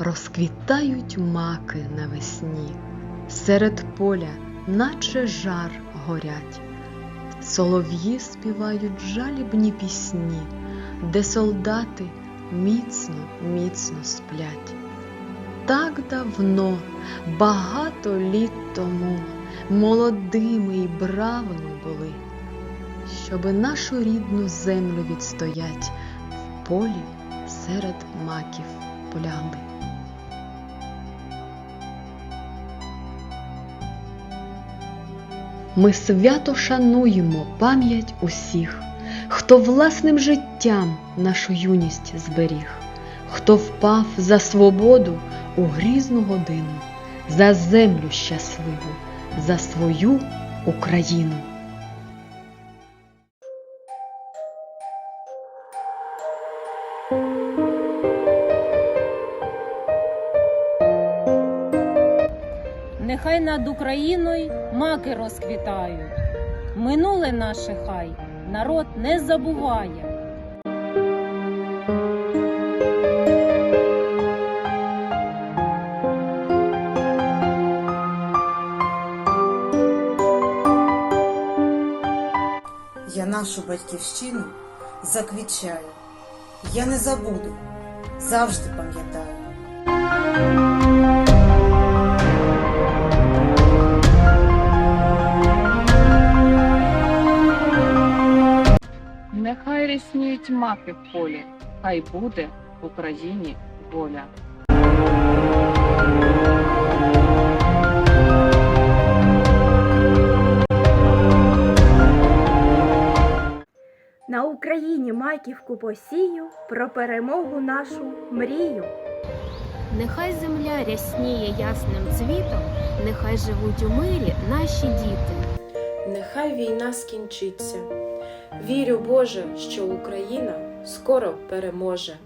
розквітають маки навесні, серед поля, наче жар горять, солов'ї співають жалібні пісні, де солдати міцно, міцно сплять. Так давно, багато літ тому, молодими й бравими були, щоби нашу рідну землю відстоять, в полі серед маків полягли. Ми свято шануємо пам'ять усіх, хто власним життям нашу юність зберіг, хто впав за свободу у грізну годину, за землю щасливу, за свою Україну. Нехай над Україною маки розквітають. Минуле наше хай народ не забуває. Я нашу батьківщину заквічаю. Я не забуду, завжди пам'ятаю. Нехай рясніють маки в полі, хай буде в Україні воля. На Україні маківку посію, про перемогу нашу мрію. Нехай земля рясніє ясним цвітом, нехай живуть у мирі наші діти. Нехай війна скінчиться. Вірю, Боже, що Україна скоро переможе.